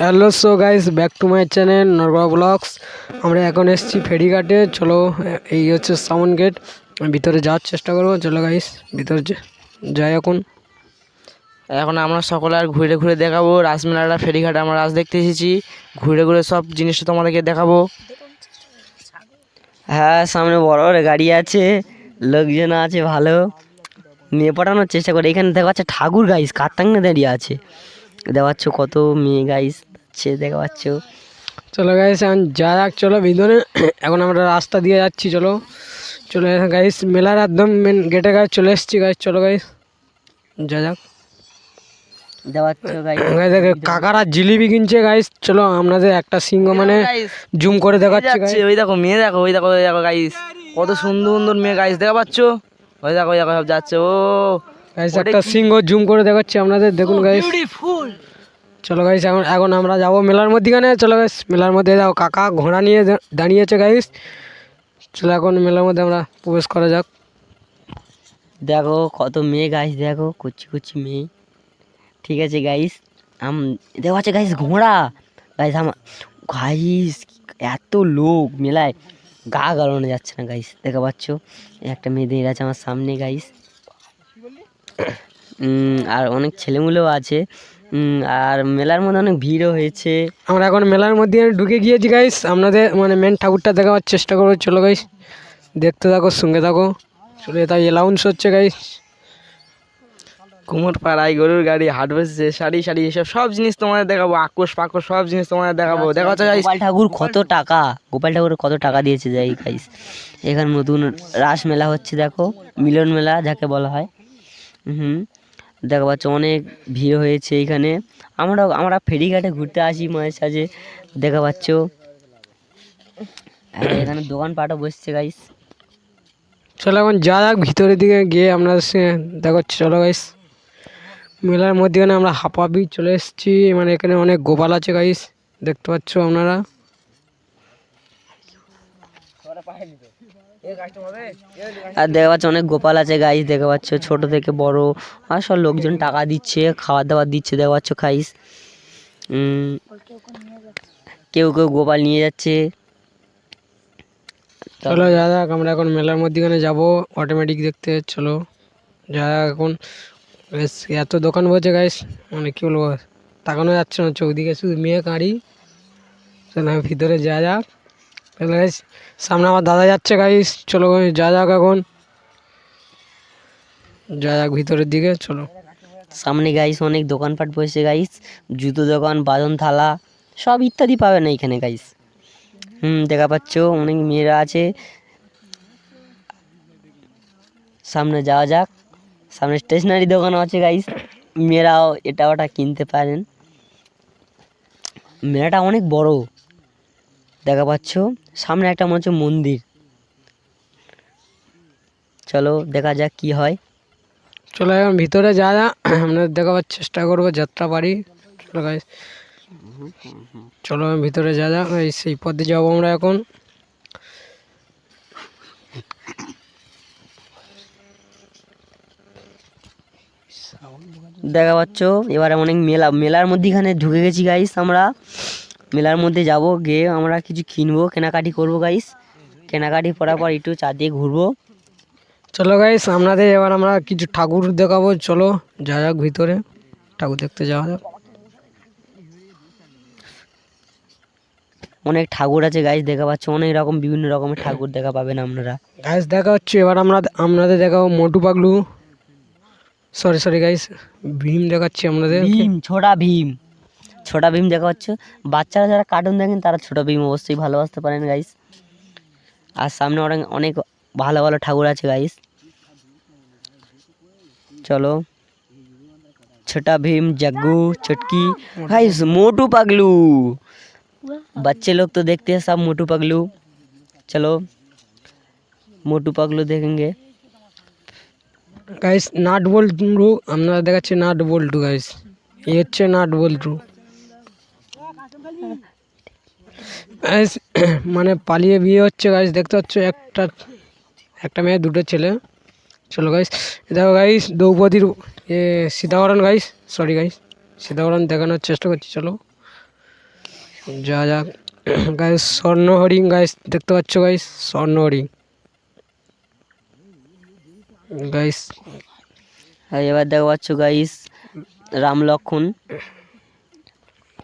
Hello so guys back to my channel নরগা blogs আমরা এখন এসেছি ফেরিঘাটে। চলো, এই হচ্ছে সাউন্ড গেট। ভিতরে যাওয়ার চেষ্টা করব। চলো গাইস ভিতরে যাই এখন। এখন আমরা সকলে আর ঘুরে ঘুরে দেখাবো রাসমেলাটা, ফেরিঘাটে আমরা রাস দেখতে এসেছি। ঘুরে ঘুরে সব জিনিসটা তোমাদেরকে দেখাবো। হ্যাঁ সামনে বড় বড় গাড়ি আছে। লোকজন আছে, ভালো। নিয়ে পাঠানোর চেষ্টা করে। এখানে দেখা যাচ্ছে ঠাকুর গাইস কাতাঙ্গে দাঁড়িয়ে আছে। দেখা পাচ্ছ কত মেয়ে গাইস আছে দেখা পাচ্ছ। চলো গাইস এখন যা যাক চলো ভিতরে। এখন আমরা রাস্তা দিয়ে যাচ্ছি চলো। চলো গাইস মেলার একদম মেন গেটে গাইস চলে এসেছি গাইস চলো গাইস যা যাক। কাকারা জিলিপি কিনছে গাইস চলো আপনাদের একটা সিংহ মানে জুম করে দেখাচ্ছি ওই দেখো মেয়ে দেখো ওই দেখো ওই দেখো গাইস কত সুন্দর সুন্দর মেয়ে গাইস দেখা পাচ্ছ? ওই দেখো ওই দেখো সব যাচ্ছে ও। গাইস একটা সিংহ জুম করে দেখাচ্ছি আপনাদের। দেখুন গাইস চলো গাইস এখন এখন আমরা যাব মেলার মধ্যিখানে। চলো গাইস মেলার মধ্যে যাও। কাকা ঘোড়া নিয়ে দা- দাঁড়িয়েছে গাইস চলো এখন মেলার মধ্যে আমরা প্রবেশ করা যাক। দেখো কত মেয়ে গাইস দেখো কুচি কুচি মেয়ে। ঠিক আছে গাইস আম দেখা পাচ্ছে গাইস ঘোড়া। গাইস আমার গাইস এত লোক মেলায় গা গালানো যাচ্ছে না গাইস দেখা পাচ্ছ? একটা মেয়ে দাঁড়িয়ে আছে আমার সামনে গাইস আর অনেক ছেলেগুলোও আছে। আর মেলার মধ্যে অনেক ভিড়ও হয়েছে। আমরা এখন মেলার মধ্যে ঢুকে গিয়েছি গাইস আপনাদের মানে মেন ঠাকুরটা দেখাবার চেষ্টা করব। চলো গাইস দেখতে থাকো সঙ্গে থাকো। চলো তাই অ্যালাউন্স হচ্ছে গাইস কুমোর পাড়ায় গরুর গাড়ি হাট বসেছে শাড়ি শাড়ি এসব সব জিনিস তোমাদের দেখাবো। আকোশ পাকোশ সব জিনিস তোমাদের দেখাবো। দেখা যাচ্ছে গাইস গোপাল ঠাকুর কত টাকা? গোপাল ঠাকুর কত টাকা দিয়েছে যাই গাইস এখানে নতুন রাস মেলা হচ্ছে দেখো। মিলন মেলা যাকে বলা হয়। হুম। দেখা পাচ্ছ অনেক ভিড় হয়েছে এখানে। আমরা আমরা ফেরিঘাটে ঘুরতে আসি মাঝে সাঝে দেখা পাচ্ছ এখানে দোকানপাটও বসছে গাইস চলো এখন যা যাক, ভিতরের দিকে গিয়ে আমরা দেখো, চলো গাইস মেলার মধ্যেখানে আমরা হাঁপাবি চলে এসেছি। মানে এখানে অনেক গোপাল আছে গাইস দেখতে পাচ্ছ আপনারা? আর দেখা পাচ্ছ অনেক গোপাল আছে গাইস দেখা পাচ্ছ, ছোট থেকে বড়। আর সব লোকজন টাকা দিচ্ছে, খাবার দাবার দিচ্ছে দেখা পাচ্ছ খাইস কেউ কেউ গোপাল নিয়ে যাচ্ছে। চলো যাক আমরা এখন মেলার মধ্যেখানে যাব অটোমেটিক দেখতে, চলো। যা যাক এখন এত দোকান বসে গাইস মানে কী বলব, তাকানো যাচ্ছে না, চৌদিকে শুধু মেয়ে কাঁড়ি চলো ভিতরে যা যাক গাইস সামনে আমার দাদা যাচ্ছে গাইস চলো যা যাক এখন। যা যাক ভিতরের দিকে, চলো। সামনে গাইস অনেক দোকানপাট বসেছে গাইস জুতো দোকান বাজন থালা, সব ইত্যাদি পাবে না এখানে গাইস হুম, দেখা পাচ্ছ, অনেক মেয়েরা আছে। সামনে যাওয়া যাক। সামনে স্টেশনারি দোকানও আছে গাইস মেয়েরাও এটা ওটা কিনতে পারেন। মেলাটা অনেক বড়। দেখা পাচ্ছ? সামনে একটা মনে হচ্ছে মন্দির। চলো দেখা যাক কি হয়। চলো এখন ভিতরে যা যা আমরা দেখাবার চেষ্টা করব যাত্রা বাড়ি। চলো গাইস চলো এখন ভিতরে যা যা এই সেই পথে যাব আমরা এখন। দেখা পাচ্ছ? এবারে অনেক মেলা মেলার মধ্যেখানে ঢুকে গেছি গাইস আমরা। মেলার মধ্যে যাব গিয়ে আমরা কিছু কিনবো কেনাকাটি করব গাইস কেনাকাটি করার পর একটু চারদিকে ঘুরবো। চলো গাইস আপনাদের এবার আমরা কিছু ঠাকুর দেখাবো। চলো যা যাক ভিতরে। ঠাকুর দেখতে যাওয়া যাক। অনেক ঠাকুর আছে গাইস দেখা পাচ্ছ। অনেক রকম বিভিন্ন রকমের ঠাকুর দেখা পাবেন আপনারা। গাইস দেখা হচ্ছে। এবার আমরা আপনাদের দেখাবো Motu Paglu. Sorry sorry guys Bheem দেখাচ্ছি আপনাদের। ভীম ছোটা ভীম। ছোটা ভীম দেখা হচ্ছে বাচ্চারা যারা কার্টুন দেখেন তারা ছোটা ভীম অবশ্যই ভালোবাসতে পারেন গাইস আর সামনে অনেক অনেক ভালো ভালো ঠাকুর আছে গাইস চলো ছোটা ভীম জাগ্গু চটকি গাইস मोटू पगलू बच्चे लोग तो देखते हैं सब मोटू पगलू चलो मोटू पगलू देखेंगे গাইস নাট বল্টু আপনারা দেখাচ্ছি নাট বল্টু গাইস এই হচ্ছে নাট বল্টু গাইস মানে পালিয়ে বিয়ে হচ্ছে গাইস দেখতে পাচ্ছ একটা একটা মেয়ে, দুটো ছেলে। চলো গাইস দেখো গাইস দ্রৌপদীর, এ সীতাহরণ গাইস সরি গাইস সীতাহরণ দেখানোর চেষ্টা করছি, চলো। যা যা গাইস স্বর্ণ হরিণ গাইস দেখতে পাচ্ছ গাইস স্বর্ণ হরিণ গাইস এবার দেখা পাচ্ছ গাইস রাম লক্ষণ।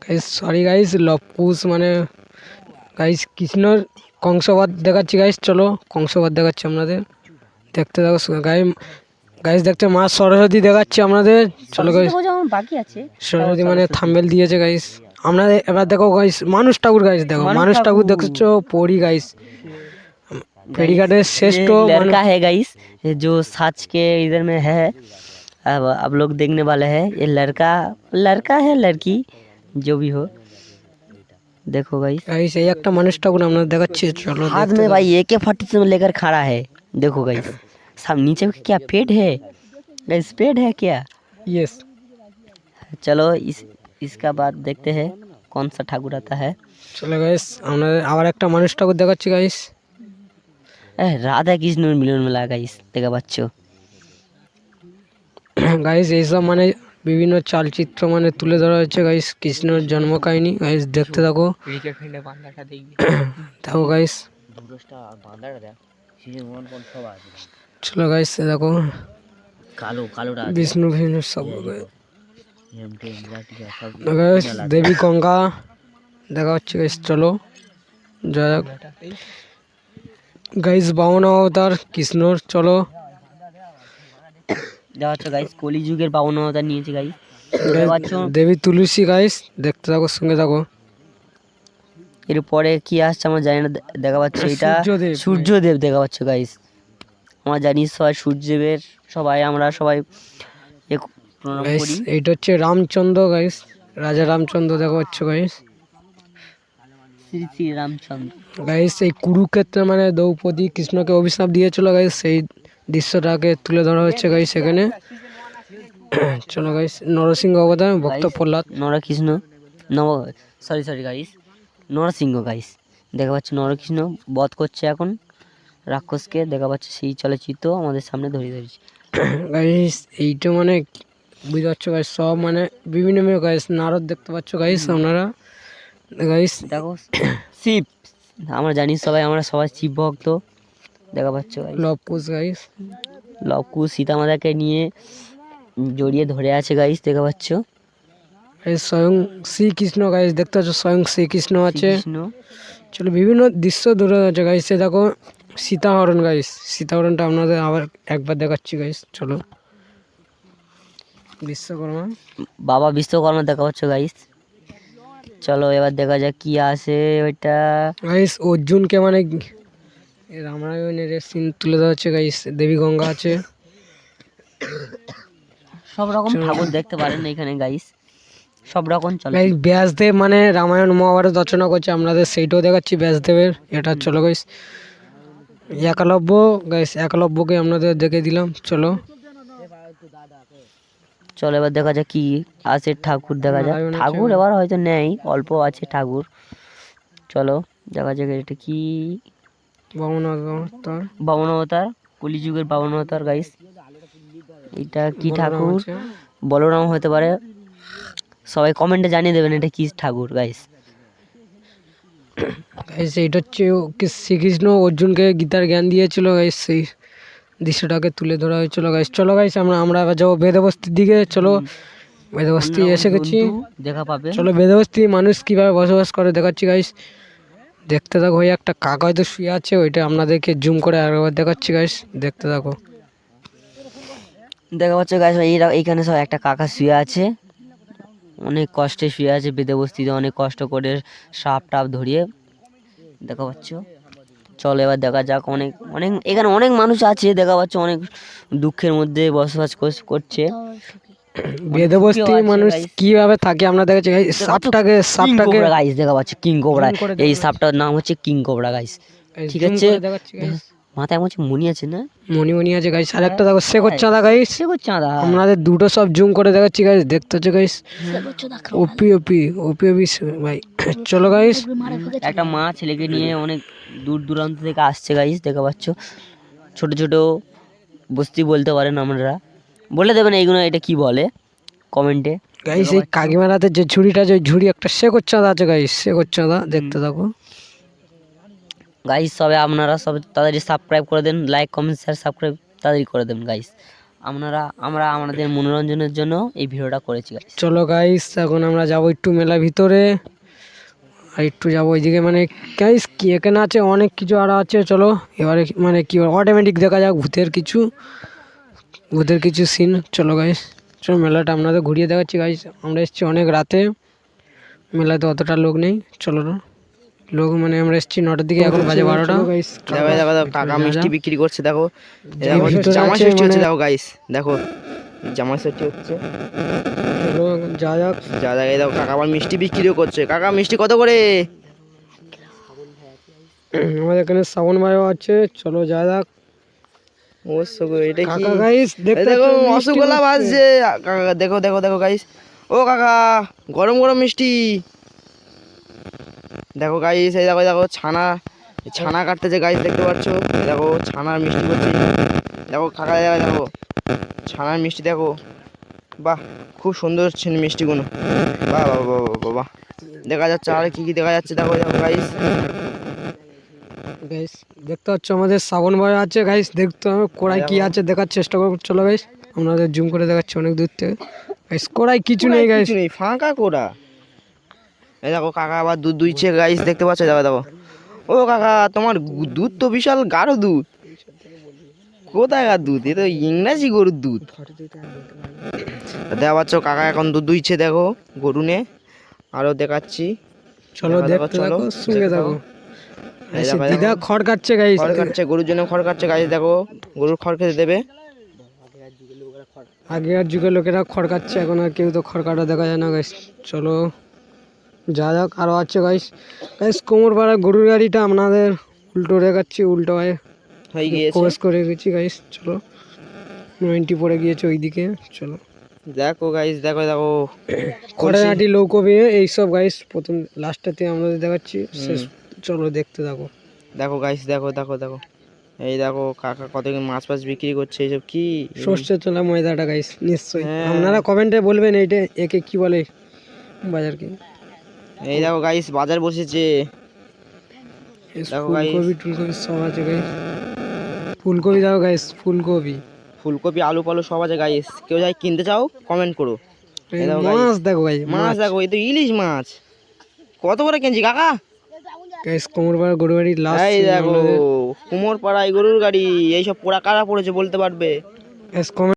গাইস সরি গাইস লপুস মানে গাইস কৃষ্ণর কংসবাদ দেখাচ্ছি গাইস চলো কংসবাদ দেখাচ্ছি আপনাদের দেখতে দেখো গাই গাইস দেখতে মা সরস্বতী দেখাচ্ছি আপনাদের চলো গাইস যেমন বাকি আছে সরস্বতী মানে থাম্বেল দিয়েছে গাইস আপনাদের এবার দেখো গাইস মানুষ ঠাকুর গাইস দেখো মানুষ মানুষ ঠাকুর ঠাকুর। দেখছো পরি গাইস फेरीघाटेर श्रेष्ठ ये मान- लड़का है गाइस जो सच के इधर में है अब आप लोग देखने वाले हैं ये लड़का लड़का है लड़की जो भी हो देखो गाइस গাইস এই একটা মানুষ ঠাকুর আপনাদের দেখাচ্ছি চলো हाथ में भाई एक के फटी से लेकर खड़ा है देखो गाइस सब नीचे में क्या पेट है गाइस पेट है क्या ইয়েস चलो इस इसका बाद देखते हैं कौन सा ठाकुर आता है চলো গাইস আপনাদের আবার একটা মানুষ ঠাকুর দেখাচ্ছি গাইস এ, রাধা কৃষ্ণ মিলন মেলা গাইস দেখা পাচ্ছ গাইস এইসব মানে বিভিন্ন চালচিত্র মানে তুলে ধরা হয়েছে গাইস কৃষ্ণর জন্ম কাহিনী গাইস দেখতে থাকো। দেখো। গাইস চলো গাইস দেখো। কালো কালোটা বিষ্ণু ভিষ্ণু সব গাইস দেবী গঙ্গা দেখা হচ্ছে গাইস চলো। যা গাইস বামন অবতার কৃষ্ণর চলো। দেখা পাচ্ছ গাইস কলিযুগের পাবন অবতার নিয়েছে গাইস দেবী তুলসী গাইস দেখতে থাকো সঙ্গে থাকো। এরপরে কি আসছে আমরা জানি না দেখা পাচ্ছ এটা সূর্যদেব। দেখা পাচ্ছ গাইস আমরা জানি সবাই সূর্যদেবের সবাই আমরা সবাই এইটা হচ্ছে রামচন্দ্র গাইস রাজা রামচন্দ্র দেখা পাচ্ছ গাইস শ্রী শ্রী রামচন্দ্র। গাইস এই কুরুক্ষেত্রে মানে দ্রৌপদী কৃষ্ণকে অভিশাপ দিয়েছিল গাইস সেই দৃশ্যটাকে তুলে ধরা হচ্ছে গাইস এখানে। চলো গাইস নরসিংহ অবদান ভক্ত প্রহ্লাদ। নরকৃষ্ণ নব sorry sorry guys Narasimha guys দেখা পাচ্ছ নরকৃষ্ণ বধ করছে এখন রাক্ষসকে দেখা পাচ্ছে সেই চলচ্চিত্র আমাদের সামনে ধরে ধরেছে। গাইস এইটা মানে বুঝতে পারছ গাইস সব মানে বিভিন্ন বিভিন্ন গাইস নারদ দেখতে পাচ্ছ গাইস আপনারা। গাইস দেখো শিব আমরা জানি সবাই আমরা সবাই শিব ভক্ত। দেখা পাচ্ছ লবকুশ গাইস লবকু সীতা মাতাকে নিয়ে জড়িয়ে ধরে আছে গাইস দেখা পাচ্ছ? স্বয়ং শ্রীকৃষ্ণ গাইস দেখতে পাচ্ছ স্বয়ং শ্রীকৃষ্ণ আছে। চলো বিভিন্ন দৃশ্য ধরে আছে গাইস এ দেখো সীতাহরণ গাইস সীতাহরণটা আপনাদের আবার একবার দেখাচ্ছি গাইস চলো। বিশ্বকর্মা। বাবা বিশ্বকর্মা দেখা পাচ্ছ গাইস চলো এবার দেখা যাক কি আছে ওইটা। গাইস অর্জুনকে মানে রামায়ণের সিন তুলে দেওয়া হচ্ছে গাইস দেবী গঙ্গা আছে। সব রকম ঠাকুর দেখতে পারেন এখানে গাইস সব রকম চলে। গাইস ব্যাসদেব মানে রামায়ণ মহাভারত রচনা করছে আপনাদের সেইটাও দেখাচ্ছি ব্যাসদেবের। এটা চলো গাইস একলব্য গাইস একলব্যকে আপনাদের দেখে দিলাম চলো। চলো এবার দেখা যাক কি আছে ঠাকুর দেখা যাক। ঠাকুর এবার হয়তো নেই অল্প আছে ঠাকুর। চলো দেখা যাক এটা কি বামন অবতার। বামন অবতার কলিযুগের বামন অবতার গাইস এটা কি ঠাকুর? বলরাম হতে পারে। সবাই কমেন্টে জানিয়ে দেবেন এটা কি ঠাকুর গাইস গাইস এইটা হচ্ছে শ্রীকৃষ্ণ অর্জুনকে গীতার জ্ঞান দিয়েছিল গাইস সেই দৃশ্যটাকে তুলে ধরা হয়েছিল গাইস চলো গাইস আমরা আমরা যাব বেদবস্তির দিকে। চলো বেদবস্তি এসে গেছি। দেখা পাবে। চলো বেদবস্তি মানুষ কীভাবে বসবাস করে দেখাচ্ছি গাইস দেখতে থাকো ওই একটা কাকা হয়তো শুয়ে আছে, ওইটা আপনাদেরকে জুম করে আরেকবার দেখাচ্ছি গাইস দেখতে থাকো। দেখা পাচ্ছে গাছ এইখানে সব একটা কাকা শুয়ে আছে। অনেক কষ্টে শুয়ে আছে বেদে বস্তিতে অনেক কষ্ট করে সাপ টাপ ধরিয়ে। দেখা পাচ্ছ? চলো এবার দেখা যাক, অনেক অনেক, এখানে অনেক মানুষ আছে, দেখা পাচ্ছ, অনেক দুঃখের মধ্যে বসবাস কর- করছে। বেদবস্তি মানুষ। কীভাবে থাকে আমরা গাইস সাপটাকে সাপটাকে গাইস দেখা পাচ্ছে কিং কোবরা। এই সাপটার নাম হচ্ছে কিং কোবরা গাইস ঠিক আছে। মাথায় মনে হচ্ছে মনি আছে না? মনি মনি আছে গাইস আর একটা দেখো শেখর চাঁদা গাইস সে করছে চাঁদা আপনাদের দুটো সব জুম করে দেখাচ্ছি গাইস দেখতে হচ্ছে গাইস ওপি ওপি ওপি ওপি ভাই। চলো গাইস একটা মা ছেলেকে নিয়ে অনেক দূর দূরান্ত থেকে আসছে গাইস দেখা পাচ্ছ? ছোট ছোট বস্তি বলতে পারেন আমরা বলে দেবেন এইগুলো এটা কি বলে? কমেন্টে। গাইস এই কাকিমারাতে যে ঝুড়িটা যে ঝুড়ি একটা সে চাঁদা আছে গাইস সে চাঁদা দেখতে থাকো। গাইস সবে আপনারা সব তাড়াতাড়ি সাবস্ক্রাইব করে দেন লাইক কমেন্ট শেয়ার সাবস্ক্রাইব তাড়াতাড়ি করে দেন গাইস আপনারা আমরা আমাদের মনোরঞ্জনের জন্য এই ভিডিওটা করেছি গাইস চলো গাইস এখন আমরা যাব একটু মেলা ভিতরে। আর একটু যাব ওইদিকে মানে গাইস কি এখানে আছে অনেক কিছু আরও আছে চলো। এবারে মানে কি অটোমেটিক দেখা যাক ভূতের কিছু। ভূতের কিছু সিন চলো গাইস চলো মেলাটা আপনাদের ঘুরিয়ে দেখাচ্ছি গাইস আমরা এসেছি অনেক রাতে মেলাতে অতটা লোক নেই চলো না লোক মানে আমরা এসেছি নটার দিকে এখন বাজে বারোটা গাইস দেখো কাকা মিষ্টি বিক্রি করছে দেখো জামা ষষ্ঠী হচ্ছে দেখো গাইস দেখো জামা ষষ্ঠী হচ্ছে চলো যা যাক যা যা দেখো কাকা আবার মিষ্টি বিক্রিও করছে কাকা মিষ্টি কত করে আমাদের এখানে শ্রাবণ ভাইও আছে চলো যা যাক রসগোল্লা কাকা দেখো দেখো দেখো গাইস ও কাকা গরম গরম মিষ্টি। দেখো গাইস এই দেখো দেখো ছানা ছানা কাটতেছে গাইস দেখতে পাচ্ছ? দেখো ছানার মিষ্টি করছে দেখো কাকা দেখো দেখো ছানার মিষ্টি দেখো। বাহ খুব সুন্দর হচ্ছে মিষ্টিগুলো। বাহ বাহ বাহ বাহ, বাহ বাহ। দেখা যাচ্ছে আর কি কি দেখা যাচ্ছে? দেখো দেখো গাইস গাইস দেখতে পাচ্ছ আমাদের শ্রাবণ ভাই আছে গাইস দেখতে হবে কোড়াই কি আছে দেখার চেষ্টা করব। চলো গাইস আপনাদের জুম করে দেখাচ্ছি অনেক দূর থেকে। গাইস কোড়াই কিছু নেই গাইস কিছু নেই ফাঁকা কোড়া। এই দেখো কাকা আবার দুধ দুইছে গাইস দেখতে পাচ্ছ? দেখো দেখো ও কাকা তোমার দুধ তো বিশাল গাঢ় দুধ। কোথাকার দুধ? এ তো ইংরাজি গরুর দুধ। দেখা পাচ্ছ কাকা এখন দুধ দুইছে দেখো গরু নে। আরও দেখাচ্ছি। চলো দেখো, চলো, সঙ্গে দেখো। থাকো এই গাইস, দেখো, দিদা। খড় কাটছে গাইস খড় কাটছে গরুর জন্য খড় কাটছে গাইস দেখো। গরুর খড় খেতে দেবে। আগেকার যুগের লোকেরা খড় কাটছে এখন আর কেউ তো খড় কাটা দেখা যায় না গাইস চলো যা যাক আরও আছে গাইস গাইস কোমর পাড়া গরুর গাড়িটা আপনাদের উল্টো দেখাচ্ছি উল্টো হয়ে প্রবেশ করে গেছি গাইস চলো নয়েন্টি পড়ে গিয়েছে ওইদিকে। চলো। দেখো গাইস দেখো দেখো। কড়াইহাটি লৌকবি এইসব গাইস প্রথম লাস্টটাতে আমাদের দেখাচ্ছি শেষ। চলো দেখতে থাকো। দেখো গাইস দেখো দেখো দেখো। এই দেখো কাকা কত কি মাছ ফাছ বিক্রি করছে এইসব কি? সর্ষে চলা ময়দাটা গাইস নিশ্চয়ই। হ্যাঁ। আপনারা কমেন্টে বলবেন এইটা একে কি বলে বাজার কি এই দেখো গাইস বাজার বসেছে। দেখো guys। ফুলকপি টুলকপি সব আছে গাইস ফুলকপি দাও গাইস ফুলকপি। ফুলকপি আলু পালু সব আছে গাইস কেউ যাই কিনতে চাও কমেন্ট করো। মাছ দেখো গাইস মাছ দেখো এই তো ইলিশ মাছ। কত করে কিনছি কাকা? গাইস কোমর পাড়া গরু গাড়ি লাস্ট এই দেখো কুমোর পাড়ায় গরুর গাড়ি এইসব পোড়া কারা পড়েছে বলতে পারবে? গাইস